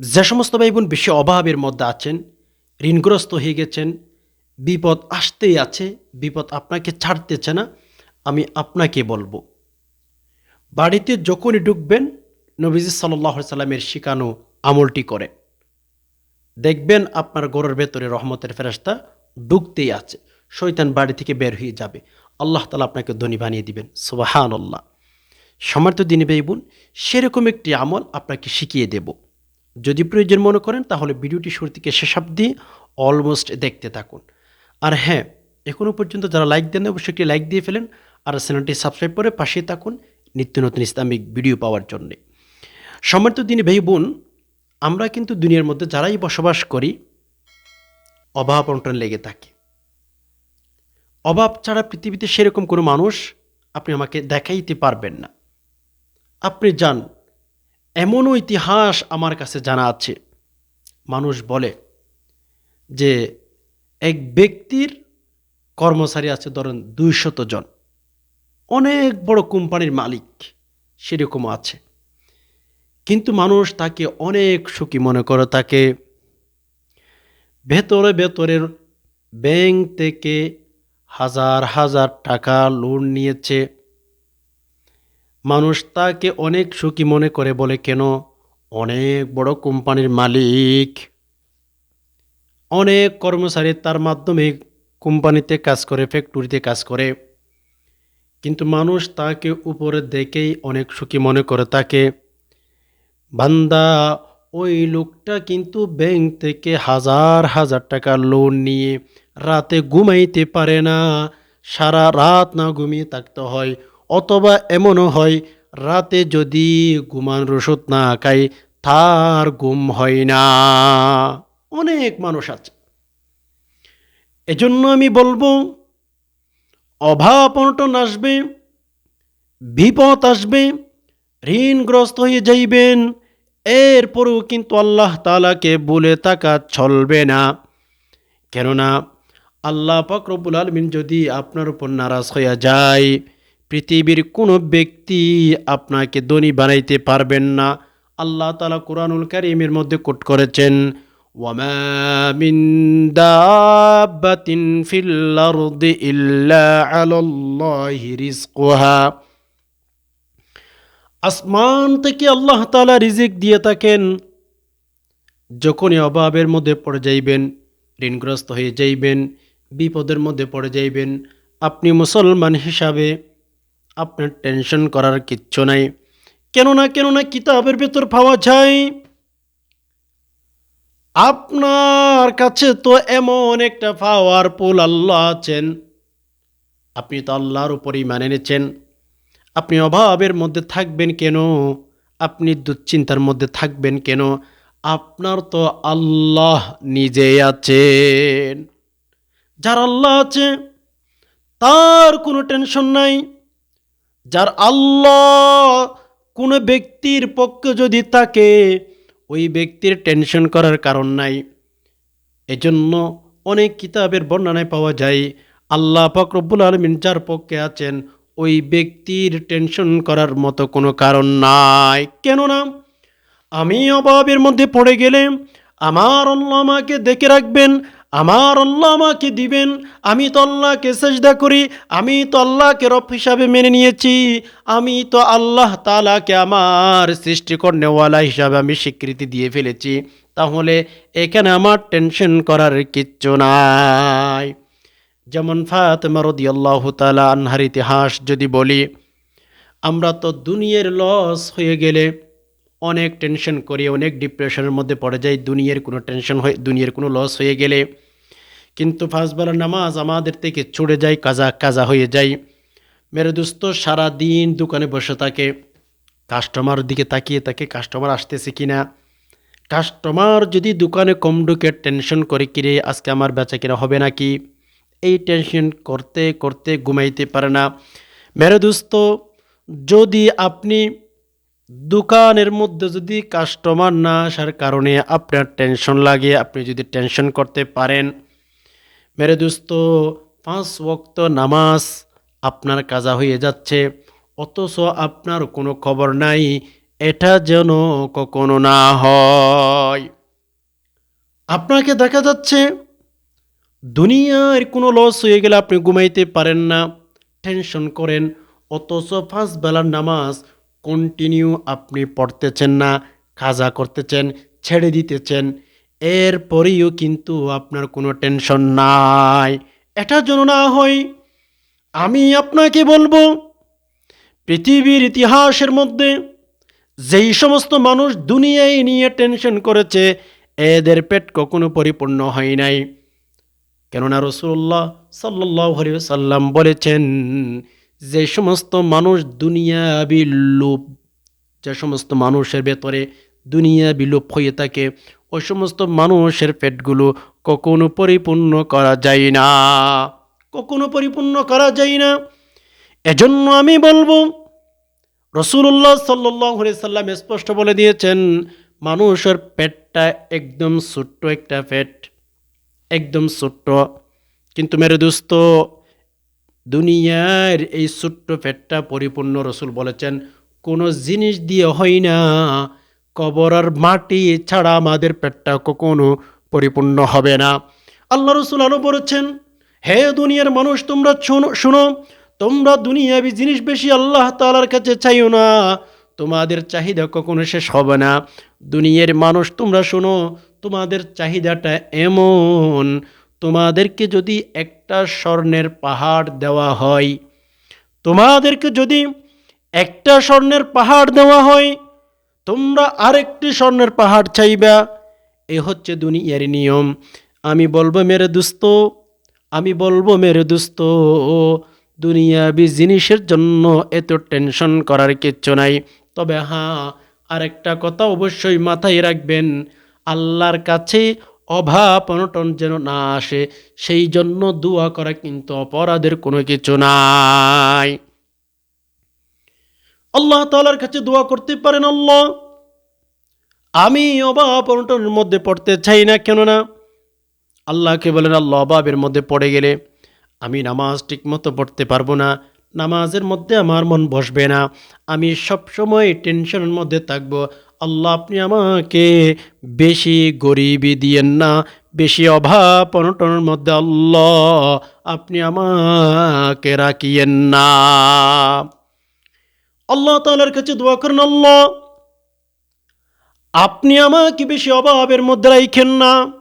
যে সমস্ত ভাই বোন বেশি অভাবের মধ্যে আছেন, ঋণগ্রস্ত হয়ে গেছেন, বিপদ আসতেই আছে, বিপদ আপনাকে ছাড়তেছে না, আমি আপনাকে বলব। বাড়িতে যখনই ঢুকবেন, নবীজি সাল্লাহ সাল্লামের শিকানো আমলটি করে দেখবেন আপনার গরুর ভেতরে রহমতের ফেরাস্তা ঢুকতেই আছে শৈতান বাড়ি থেকে বের হয়ে যাবে। আল্লাহ তালা আপনাকে ধনী বানিয়ে দিবেন সুবাহান আল্লাহ সমার্থ দিনী ভাই বোন সেরকম একটি আমল আপনাকে শিখিয়ে দেব। যদি প্রয়োজন মনে করেন, তাহলে ভিডিওটি শুরু থেকে শেষ অব্দি অলমোস্ট দেখতে থাকুন। আর হ্যাঁ এখনও পর্যন্ত যারা লাইক দেন অবশ্যই একটি লাইক দিয়ে ফেলেন আর চ্যানেলটি সাবস্ক্রাইব করে পাশে থাকুন নিত্য নতুন ইসলামিক ভিডিও পাওয়ার জন্যে। সম্মানিত দিনী ভাই বোন, আমরা কিন্তু দুনিয়ার মধ্যে যারাই বসবাস করি, অভাব অন্টন লেগে থাকে। অভাব ছাড়া পৃথিবীতে সেরকম কোনো মানুষ আপনি আমাকে দেখাইতে পারবেন না। আপনি যান এমনও ইতিহাস আমার কাছে জানা আছে। মানুষ বলে যে এক ব্যক্তির কর্মচারী আছে ধরেন দুইশত জন। অনেক বড় কোম্পানির মালিক সেরকম আছে। কিন্তু মানুষ তাকে অনেক সুখী মনে করে, তাকে ভেতরে ভেতরের ব্যাংক থেকে হাজার হাজার টাকা লোন নিয়েছে। মানুষ তাকে অনেক সুখী মনে করে বলে, কেন? অনেক বড় কোম্পানির মালিক। অনেক কর্মচারী তার মাধ্যমে কোম্পানিতে কাজ করে, ফ্যাক্টরিতে কাজ করে। কিন্তু মানুষ তাকে উপরে দেখেই অনেক সুখী মনে করে। তাকে, বান্দা, ওই লোকটা কিন্তু ব্যাংক থেকে হাজার হাজার টাকা লোন নিয়ে রাতে ঘুমাইতে পারে না। সারা রাত না ঘুমিয়ে থাকতে হয়। অথবা এমনও হয়, রাতে যদি ঘুমানোর ওষুধ না খাই তার ঘুম হয় না। অনেক মানুষ আছে। এজন্য আমি বলব, অভাব অনটন আসবে, বিপদ আসবে, ঋণগ্রস্ত হয়ে যাইবেন, এরপরেও কিন্তু আল্লাহ তালাকে বলে থাকা চলবে না। কেননা, আল্লাহ পাক রব্বুল আলমিন যদি আপনার উপর নারাজ হইয়া যায় পৃথিবীর কোনো ব্যক্তি আপনাকে ধনী বানাইতে পারবেন না আল্লাহ তালা কোরআনুল কারিমের মধ্যে কোট করেছেন وما من دابة في الأرض إلا على الله رزقها আসমান থেকে আল্লাহ তালা রিজিক দিয়ে থাকেন যখনই অভাবের মধ্যে পড়ে যাইবেন ঋণগ্রস্ত হয়ে যাইবেন বিপদের মধ্যে পড়ে যাইবেন আপনি মুসলমান হিসাবে আপনার টেনশন করার কিচ্ছু নাই। কেননা কেননা কিতাবের ভেতর পাওয়া যায়, আপনার কাছে তো এমন একটা পাওয়ারফুল আল্লাহ আছেন। আপনি তো আল্লাহর উপরই মানে নিচ্ছেন আপনি অভাবের মধ্যে থাকবেন কেন? আপনি দুশ্চিন্তার মধ্যে থাকবেন কেন? আপনার তো আল্লাহ নিজেই আছেন। যার আল্লাহ আছে, তার কোনো টেনশন নাই। যার আল্লাহ কোনো ব্যক্তির পক্ষে যদি থাকে, ওই ব্যক্তির টেনশন করার কারণ নাই। এজন্য অনেক কিতাবের বর্ণনায় পাওয়া যায়, আল্লাহ রব্বুল আলমিন যার পক্ষে আছেন, ওই ব্যক্তির টেনশন করার মতো কোনো কারণ নাই। কেননা, আমি অভাবের মধ্যে পড়ে গেলে আমার আল্লাহ আমাকে দেখে রাখবেন আমার আল্লাহ আমাকে দিবেন, আমি তো আল্লাহকে চেষ্টা করি, আমি তো আল্লাহকে রব হিসাবে মেনে নিয়েছি, আমি তো আল্লাহ তালাকে আমার সৃষ্টিকর্ণেওয়ালা হিসাবে আমি স্বীকৃতি দিয়ে ফেলেছি। তাহলে এখানে আমার টেনশন করার কিচ্ছু নাই। যেমন ফাতেমা রদিয়াল্লাহ তালা আনহার ইতিহাস যদি বলি, আমরা তো দুনিয়ার লস হয়ে গেলে অনেক টেনশন করি, অনেক ডিপ্রেশনের মধ্যে পড়ে যাই, দুনিয়ার কোনো টেনশন হয়ে, দুনিয়ার কোনো লস হয়ে গেলে। কিন্তু ফাঁসবেলার নামাজ আমাদের থেকে ছুড়ে যায়, কাজা কাজা হয়ে যায়। মেরে দোস্ত, সারাদিন দোকানে বসে থাকে। কাস্টমার দিকে তাকিয়ে থাকে, কাস্টমার আসতেছে কিনা কাস্টমার যদি দোকানে কম ঢুকে টেনশন করে, কিরে, আজকে আমার বেচা কিনা হবে নাকি? এই টেনশন করতে করতে ঘুমাইতে পারে না। মেরে দোস্ত, যদি আপনি দোকানের মধ্যে যদি কাস্টমার না আসার কারণে আপনার টেনশন লাগে, আপনি যদি টেনশন করতে পারেন মেরে দোস্ত, পাঁচ ওক্ত নামাজ আপনার কাজা হয়ে যাচ্ছে, অথচ আপনার কোনো খবর নাই, এটা যেন কখনো না হয়। আপনাকে দেখা যাচ্ছে, দুনিয়ার কোনো লস হয়ে গেলে আপনি ঘুমাইতে পারেন না টেনশন করেন, অথচ পাঁচ বেলার নামাজ কন্টিনিউ আপনি পড়তেছেন না, কাজা করতেছেন, ছেড়ে দিতেছেন এরপরেও কিন্তু আপনার কোনো টেনশন নাই। এটা যেন না হয়, আমি আপনাকে বলব, পৃথিবীর ইতিহাসের মধ্যে যেই সমস্ত মানুষ দুনিয়ায় নিয়ে টেনশন করেছে, এদের পেট কখনো পরিপূর্ণ হয় নাই। কেননা রসুল্লাহ সাল্লাহ সাল্লাম বলেছেন, যে সমস্ত মানুষ দুনিয়া বিলোপ যে সমস্ত মানুষের ভেতরে দুনিয়া বিলোপ হয়ে থাকে ওই সমস্ত মানুষের পেটগুলো কখনো পরিপূর্ণ করা যায় না। কখনো পরিপূর্ণ করা যায় না। এজন্য আমি বলব রসুল্লাহ সাল্লাহ সাল্লাম স্পষ্ট বলে দিয়েছেন, মানুষের পেটটা একদম ছোট্ট একটা পেট, একদম ছোট্ট। কিন্তু মেরে দোস্ত, দুনিয়ার এই ছোট্ট পেটটা পরিপূর্ণ রসুল বলেছেন, কোনো জিনিস দিয়ে হয় না। কবর আর মাটি ছাড়া আমাদের পেটটা কখনো পরিপূর্ণ হবে না। আল্লাহ রসুল আরও বলেছেন, হে দুনিয়ার মানুষ, তোমরা শোনো, শুনো, তোমরা দুনিয়াবি জিনিস বেশি আল্লাহ তালার কাছে চাইও না। তোমাদের চাহিদা কখনো শেষ হবে না। দুনিয়ার মানুষ, তোমরা শোনো, তোমাদের চাহিদাটা এমন, তোমাদেরকে যদি একটা স্বর্ণের পাহাড় দেওয়া হয়, তোমাদেরকে যদি একটা স্বর্ণের পাহাড় দেওয়া হয় তোমরা আরেকটি স্বর্ণের পাহাড় চাইবা। এ হচ্ছে দুনিয়ার নিয়ম। আমি বলব, মেরে দুস্ত, আমি বলব, মেরে দুস্ত। দুনিয়াবি জিনিসের জন্য এত টেনশন করার কিচ্ছু নাই। তবে হ্যাঁ আরেকটা কথা অবশ্যই মাথায় রাখবেন, আল্লাহর কাছে অভাব অনটন যেন না আসে, সেই জন্য দোয়া করা কিন্তু অপরাধের কোনো কিছু নাই। আল্লাহ তালার কাছে দোয়া করতে পারেন আল্লাহ। আমি অভাব অনটনের মধ্যে পড়তে চাই না, কেননা আল্লাহকে বলেন, আল্লাহ অভাবের মধ্যে পড়ে গেলে আমি নামাজ ঠিকমতো পড়তে পারব না, নামাজের মধ্যে আমার মন বসবে না, আমি সবসময় টেনশনের মধ্যে থাকব। আল্লাহ, আপনি আমাকে বেশি গরিবই দিয়েন না, বেশি অভাব অনটনের মধ্যে আল্লাহ, আপনি আমাকে রাখিয়েন না। আল্লাহ তালার কাছে দোয়া করেন, আল্লাহ, আপনি আমাকে বেশি অভাবের মধ্যে রাইখেন না।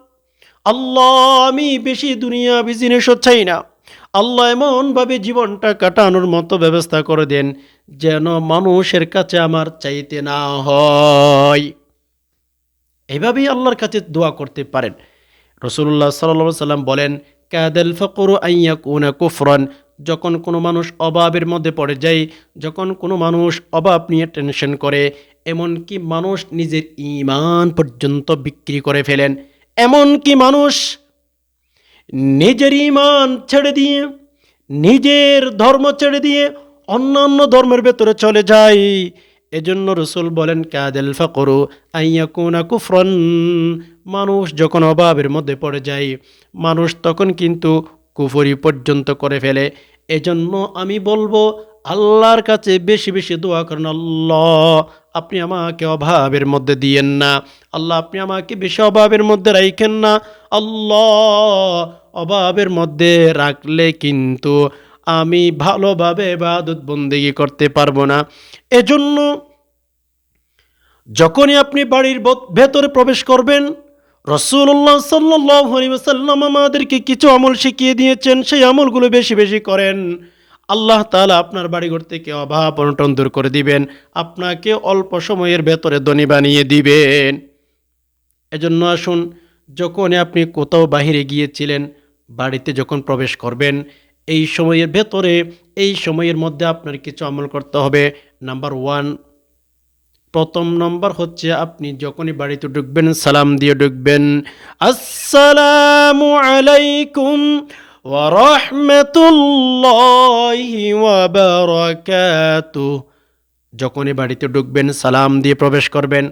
আল্লাহ, আমি বেশি দুনিয়া জিনিসও চাই না। আল্লাহ এমনভাবে জীবনটা কাটানোর মতো ব্যবস্থা করে দেন যেন মানুষের কাছে আমার চাইতে না হয়। এভাবেই আল্লাহর কাছে দোয়া করতে পারেন। রসুল্লাহ সাল্লা সাল্লাম বলেন, কাদেল ফকর আইয়া কুনা কুফরন যখন কোনো মানুষ অভাবের মধ্যে পড়ে যায়, যখন কোনো মানুষ অভাব নিয়ে টেনশন করে, এমনকি মানুষ নিজের ইমান পর্যন্ত বিক্রি করে ফেলেন, এমনকি মানুষ নিজের ইমান ছেড়ে দিয়ে, নিজের ধর্ম ছেড়ে দিয়ে অন্যান্য ধর্মের ভেতরে চলে যায়। এজন্য রসুল বলেন, কাদেল ফাকরু আইয়া কোনা কুফরন। মানুষ যখন অভাবের মধ্যে পড়ে যায়, মানুষ তখন কিন্তু কুফরি পর্যন্ত করে ফেলে। এজন্য আমি বলব, আল্লাহর কাছে বেশি বেশি দোয়া করেন, আল্লাহ, আপনি আমাকে অভাবের মধ্যে দিয়েন না। আল্লাহ, আপনি আমাকে বেশি অভাবের মধ্যে রাখেন না। আল্লাহ, অভাবের মধ্যে রাখলে কিন্তু আমি ভালোভাবে বাদত বন্দিগি করতে পারব না। এজন্য যখনই আপনি বাড়ির ভেতরে প্রবেশ করবেন রসুল্লাহ সাল্লাম আমাদেরকে কিছু আমল শিখিয়ে দিয়েছেন, সেই আমলগুলো বেশি বেশি করেন। আল্লাহ তালা আপনার বাড়িঘর থেকে অভাব অনটন দূর করে দিবেন, আপনাকে অল্প সময়ের ভেতরে ধনী বানিয়ে দিবেন। এজন্য আসুন যখন আপনি কোথাও বাহিরে গিয়েছিলেন, বাড়িতে যখন প্রবেশ করবেন, এই সময়ের ভেতরে, এই সময়ের মধ্যে আপনার কিছু আমল করতে হবে। নাম্বার ওয়ান প্রথম নম্বর হচ্ছে আপনি যখনই বাড়িতে ঢুকবেন, সালাম দিয়ে ঢুকবেন, আসসালামু আলাইকুম যখনই বাড়িতে ঢুকবেন, সালাম দিয়ে প্রবেশ করবেন।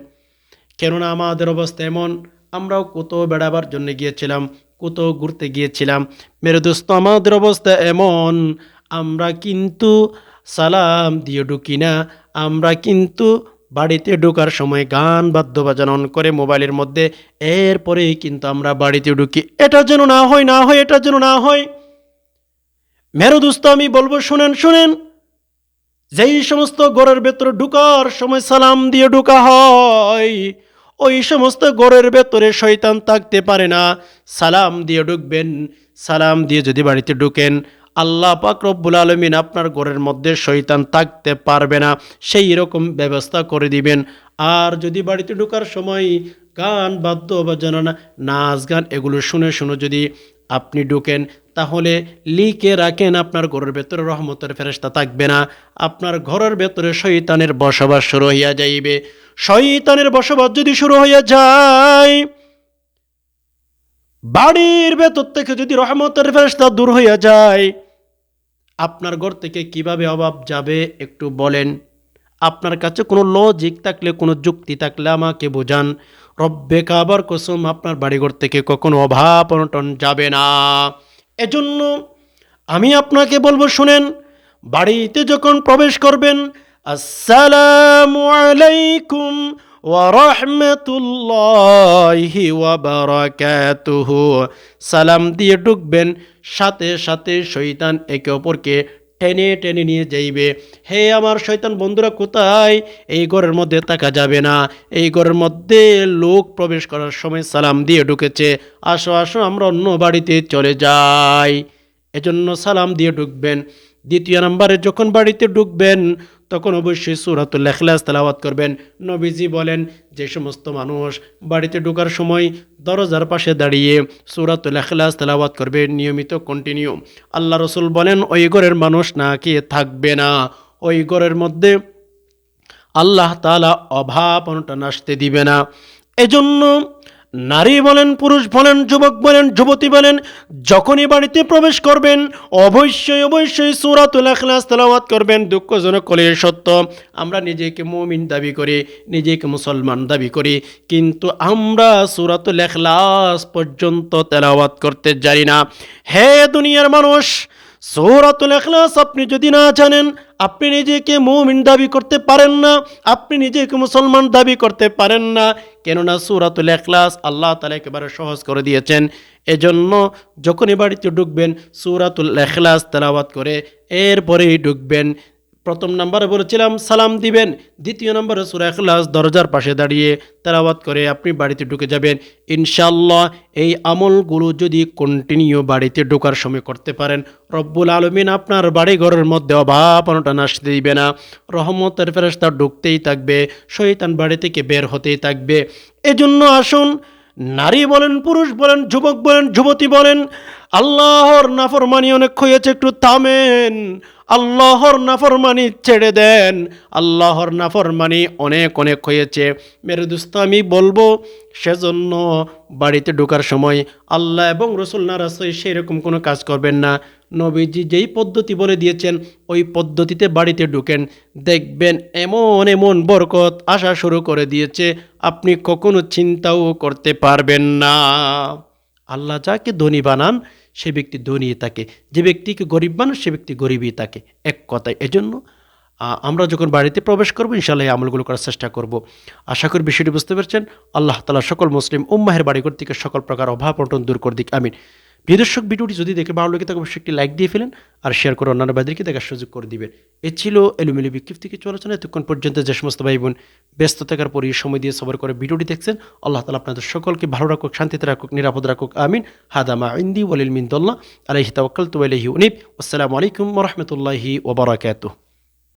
কেননা আমাদের অবস্থা এমন, আমরাও কোথাও বেড়াবার জন্য গিয়েছিলাম, কোথাও ঘুরতে গিয়েছিলাম। মেরে দোস্ত, আমাদের অবস্থা এমন, আমরা কিন্তু সালাম দিয়ে ঢুকি না, আমরা কিন্তু বাড়িতে ঢোকার সময় গান বাদ্য বাজানো অন করে মোবাইলের মধ্যে, এরপরেই কিন্তু আমরা বাড়িতে ঢুকি। এটা যেন না হয় না হয়, এটা যেন না হয়। মেরো আমি বলব, শুনেন শুনেন। যেই সমস্ত ঘরের ভেতরে ঢুকার সময় সালাম দিয়ে ঢুকা হয়, ওই সমস্ত ঘরের ভেতরে শয়তান থাকতে পারে না। সালাম দিয়ে ঢুকবেন, সালাম দিয়ে যদি বাড়িতে ঢুকেন আল্লাহ পাক রব্বুল আলমিন আপনার ঘরের মধ্যে শৈতান থাকতে পারবে না। সেই রকম ব্যবস্থা করে দিবেন। আর যদি বাড়িতে ঢোকার সময় গান বাদ্য বাজানো নাচ গান এগুলো শুনে শুনে যদি আপনি ঢুকেন, তাহলে লিখে রাখেন আপনার ঘরের ভেতরে রহমতের ফেরেস্তা থাকবে না। আপনার ঘরের ভেতরে শয়তানের বসবাস শুরু হইয়া যাইবে। শয়তানের বসবাস যদি শুরু হইয়া যায়, বাড়ির ভেতর থেকে যদি রহমতের ফেরেস্তা দূর হইয়া যায় আপনার ঘর থেকে কীভাবে অভাব যাবে একটু বলেন। আপনার কাছে কোনো লজিক থাকলে, কোনো যুক্তি থাকলে আমাকে বোঝান। রব্বে কাবার কসম, আপনার বাড়িঘর থেকে কখনো অভাব অনটন যাবে না। এজন্য আমি আপনাকে বলব, শুনেন, বাড়িতে যখন প্রবেশ করবেন, আসসালামু আলাইকুম ওয়ারহমতুল্লাহি ওয়াবারাকাতুহু সালাম দিয়ে ঢুকবেন সাথে সাথে শয়তান একে অপরকে টেনে টেনে নিয়ে যাইবে। হে আমার শয়তান, বন্ধুরা কোথায়? এই ঘরের মধ্যে থাকা যাবে না। এই ঘরের মধ্যে লোক প্রবেশ করার সময় সালাম দিয়ে ঢুকেছে। আসো আসো, আমরা অন্য বাড়িতে চলে যাই। এজন্য সালাম দিয়ে ঢুকবেন। দ্বিতীয় নম্বরে যখন বাড়িতে ঢুকবেন তখন অবশ্যই সুরাতুল এখলাস তেলাওয়াত করবেন। নবীজি বলেন, যে সমস্ত মানুষ বাড়িতে ঢোকার সময় দরজার পাশে দাঁড়িয়ে সুরাতুল এখলাস তেলাওয়াত করবে, নিয়মিত কন্টিনিউ আল্লাহ রসুল বলেন, ওই ঘরের মানুষ না কে থাকবে না। ওই ঘরের মধ্যে আল্লাহ তালা অভাব অনটন আসতে দিবে না। এজন্য নারী বলেন, পুরুষ বলেন, যুবক বলেন, যুবতী বলেন, যখনই বাড়িতে প্রবেশ করবেন, অবশ্যই অবশ্যই সুরাতুল তেলাওয়াত করবেন। দুঃখজনক কলে সত্য। আমরা নিজেকে মুমিন দাবি করি, নিজেকে মুসলমান দাবি করি, কিন্তু আমরা সুরাতুল এখলাস পর্যন্ত তেলাওয়াত করতে জানি না। হে দুনিয়ার মানুষ সৌরাতুল এখলাস আপনি যদি না জানেন, আপনি নিজেকে মৌমিন দাবি করতে পারেন না, আপনি নিজেকে মুসলমান দাবি করতে পারেন না। কেননা সৌরাতুল এখলাস আল্লাহ তালা একেবারে সহজ করে দিয়েছেন। এজন্য যখনই বাড়িতে ঢুকবেন, সৌরাতুল এখলাস তেলাওয়াত করে এরপরেই ঢুকবেন। প্রথম নম্বরে বলেছিলাম, সালাম দিবেন। দ্বিতীয় নম্বরে সুরা এখলাস দরজার পাশে দাঁড়িয়ে তেলাওয়াত করে আপনি বাড়িতে ঢুকে যাবেন। ইনশাল্লাহ এই আমলগুলো যদি কন্টিনিউ বাড়িতে ঢোকার সময় করতে পারেন, রব্বুল আলমিন আপনার বাড়ি ঘরের মধ্যে অভাব অনটন আসতে দিবে না। রহমতের ফেরস্তা ঢুকতেই থাকবে শৈতান বাড়ি থেকে বের হতেই থাকবে। এজন্য আসুন, নারী বলেন, পুরুষ বলেন, যুবক বলেন, যুবতী বলেন আল্লাহর নাফরমানি অনেক হয়েছে একটু থামেন। আল্লাহর নাফরমানি ছেড়ে দেন। আল্লাহর নাফরমানি অনেক অনেক হয়েছে মেরে দোস্ত, আমি বলব, সেজন্য বাড়িতে ঢোকার সময় আল্লাহ এবং রসুল নারাসই সেরকম কোনো কাজ করবেন না। নবীজি যেই পদ্ধতি বলে দিয়েছেন, ওই পদ্ধতিতে বাড়িতে ঢুকেন। দেখবেন এমন এমন বরকত আসা শুরু করে দিয়েছে, আপনি কখনো চিন্তাও করতে পারবেন না। আল্লাহ যাকে ধনী বানান সে ব্যক্তি ধনী থাকে যে ব্যক্তিকে গরিব মানুষ, সে ব্যক্তি গরিবই থাকে এক কথায়, এজন্য আমরা যখন বাড়িতে প্রবেশ করব ইনশাল্লাহ এই আমলগুলো করার চেষ্টা করব। আশা করি বিষয়টি বুঝতে পারছেন। আল্লাহ তালা সকল মুসলিম উম্মাহের বাড়িঘর থেকে সকল প্রকার অভাব অটন দূর করে দিক আমিন। প্রিয় দর্শক ভিডিওটি যদি দেখে ভালো লাগে, তাকে অবশ্যই একটি লাইক দিয়ে ফেলেন আর শেয়ার করে অন্যান্য ভাইদেরকে দেখার সুযোগ করে দিবেন। এ ছিল এলুমিলি বিক্ষিপ থেকে চলাচনা এতক্ষণ পর্যন্ত যে সমস্ত ভাই বোন ব্যস্ত থাকার পরই সময় দিয়ে সবার করে ভিডিওটি দেখছেন, আল্লাহ তালা আপনাদের সকলকে ভালো রাখুক, শান্তিতে রাখুক, নিরাপদ রাখুক, আমিন। হাদামা ইন্দি ওয়ালিল মিন্দুল্লাহ আলহি তাওয়াক্কাল তু আলহি উনিব। আসসালামু আলাইকুম রহমতুল্লাহি ওবরাকাতুহ